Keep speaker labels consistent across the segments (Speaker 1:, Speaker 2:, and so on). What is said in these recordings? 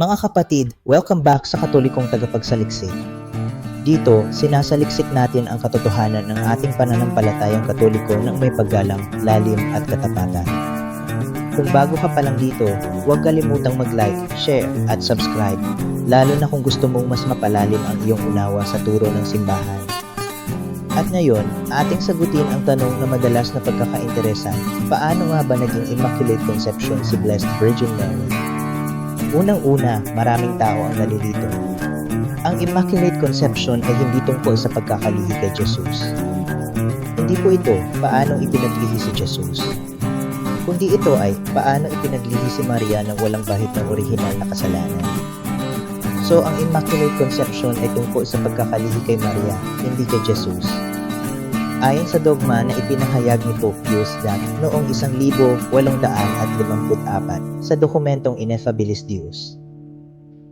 Speaker 1: Mga kapatid, welcome back sa Katolikong Tagapagsaliksik. Dito, sinasaliksik natin ang katotohanan ng ating pananampalatayang katoliko ng may paggalang, lalim at katapatan. Kung bago ka pa lang dito, huwag kalimutang mag-like, share at subscribe, lalo na kung gusto mong mas mapalalim ang iyong unawa sa turo ng simbahan. At ngayon, ating sagutin ang tanong na madalas na pagkakainteresan, paano nga ba naging Immaculate Conception si Blessed Virgin Mary? Unang-una, maraming tao ang nalilito. Ang Immaculate Conception ay hindi tungkol sa pagkakalihi kay Jesus. Hindi po ito paano ipinaglihi si Jesus. Kundi ito ay paano ipinaglihi si Maria ng walang bahid ng orihinal na kasalanan. So, ang Immaculate Conception ay tungkol sa pagkakalihi kay Maria, hindi kay Jesus. Ayon sa dogma na ipinahayag ni Pius X noong 1854 sa dokumentong Ineffabilis Deus.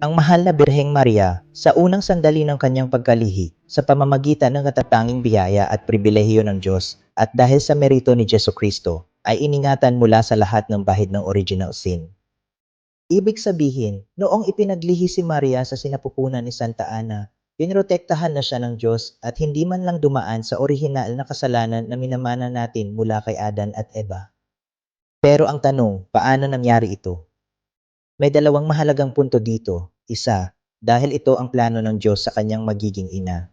Speaker 1: Ang mahal na Birheng Maria, sa unang sandali ng kanyang pagkalihi, sa pamamagitan ng katatanging biyaya at pribilehiyo ng Diyos at dahil sa merito ni Jesu Kristo, ay iningatan mula sa lahat ng bahid ng original sin. Ibig sabihin, noong ipinaglihi si Maria sa sinapupunan ni Santa Ana, pinrotektahan na siya ng Diyos at hindi man lang dumaan sa orihinal na kasalanan na minamana natin mula kay Adan at Eva. Pero ang tanong, paano nangyari ito? May dalawang mahalagang punto dito. Isa, dahil ito ang plano ng Diyos sa kanyang magiging ina.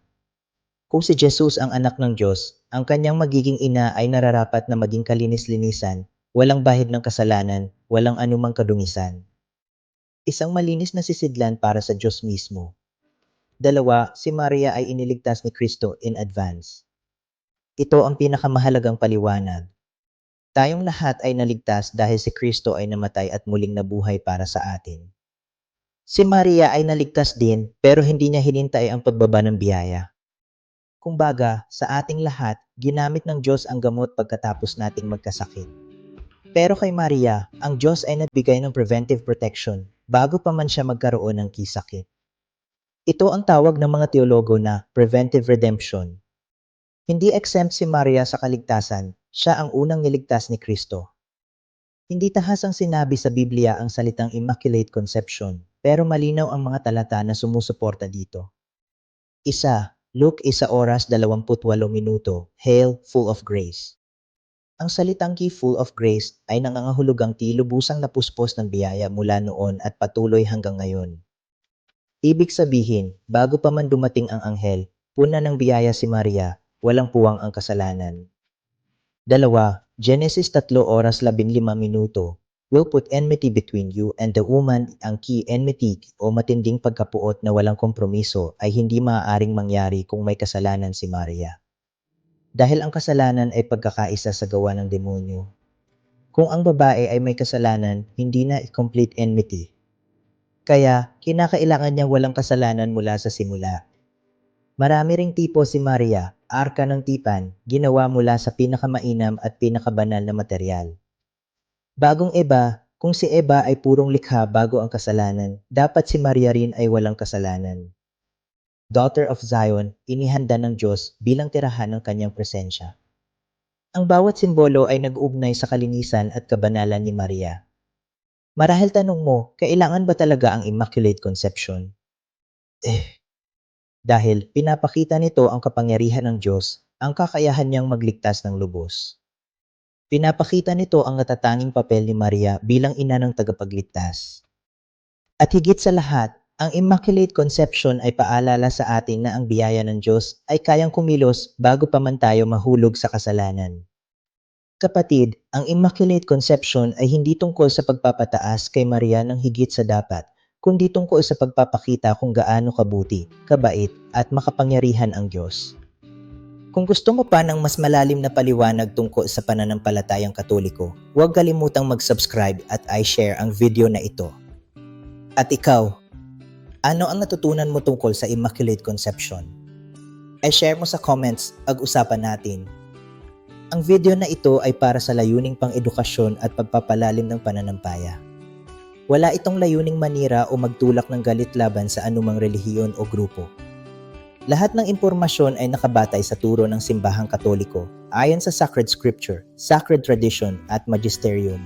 Speaker 1: Kung si Jesus ang anak ng Diyos, ang kanyang magiging ina ay nararapat na maging kalinis-linisan, walang bahid ng kasalanan, walang anumang kadumisan. Isang malinis na sisidlan para sa Diyos mismo. Dalawa, si Maria ay iniligtas ni Kristo in advance. Ito ang pinakamahalagang paliwanag. Tayong lahat ay naligtas dahil si Kristo ay namatay at muling nabuhay para sa atin. Si Maria ay naligtas din pero hindi niya hinintay ang pagbaba ng biyaya. Kumbaga, sa ating lahat, ginamit ng Diyos ang gamot pagkatapos nating magkasakit. Pero kay Maria, ang Diyos ay nagbigay ng preventive protection bago pa man siya magkaroon ng kisakit. Ito ang tawag ng mga teologo na preventive redemption. Hindi exempt si Maria sa kaligtasan, siya ang unang niligtas ni Kristo. Hindi tahasang sinabi sa Biblia ang salitang Immaculate Conception, pero malinaw ang mga talata na sumusuporta dito. Isa, Luke isa oras 28 minuto, Hail, full of grace. Ang salitang key full of grace ay nangangahulugang tilubusang napuspos ng biyaya mula noon at patuloy hanggang ngayon. Ibig sabihin, bago pa man dumating ang anghel, puna ng biyaya si Maria, walang puwang ang kasalanan. Dalawa, Genesis 3 oras 15 minuto, will put enmity between you and the woman ang key enmity o matinding pagkapuot na walang kompromiso ay hindi maaaring mangyari kung may kasalanan si Maria. Dahil ang kasalanan ay pagkakaisa sa gawa ng demonyo. Kung ang babae ay may kasalanan, hindi na complete enmity. Kaya, kinakailangan niyang walang kasalanan mula sa simula. Marami ring tipo si Maria, arka ng tipan, ginawa mula sa pinakamainam at pinakabanal na material. Bagong Eba, kung si Eba ay purong likha bago ang kasalanan, dapat si Maria rin ay walang kasalanan. Daughter of Zion, inihanda ng Diyos bilang tirahan ng kanyang presensya. Ang bawat simbolo ay nag-ugnay sa kalinisan at kabanalan ni Maria. Marahil tanong mo, kailangan ba talaga ang Immaculate Conception? Eh, dahil pinapakita nito ang kapangyarihan ng Diyos, ang kakayahan niyang magligtas ng lubos. Pinapakita nito ang natatanging papel ni Maria bilang ina ng tagapagligtas. At higit sa lahat, ang Immaculate Conception ay paalala sa atin na ang biyaya ng Diyos ay kayang kumilos bago pa man tayo mahulog sa kasalanan. Kapatid, ang Immaculate Conception ay hindi tungkol sa pagpapataas kay Maria ng higit sa dapat, kundi tungkol sa pagpapakita kung gaano kabuti, kabait, at makapangyarihan ang Diyos. Kung gusto mo pa ng mas malalim na paliwanag tungkol sa pananampalatayang katoliko, huwag kalimutang mag-subscribe at i-share ang video na ito. At ikaw, ano ang natutunan mo tungkol sa Immaculate Conception? I-share mo sa comments, ag-usapan natin. Ang video na ito ay para sa layuning pang-edukasyon at pagpapalalim ng pananampaya. Wala itong layuning manira o magtulak ng galit laban sa anumang relihiyon o grupo. Lahat ng impormasyon ay nakabatay sa turo ng simbahang katoliko ayon sa sacred scripture, sacred tradition at magisterium.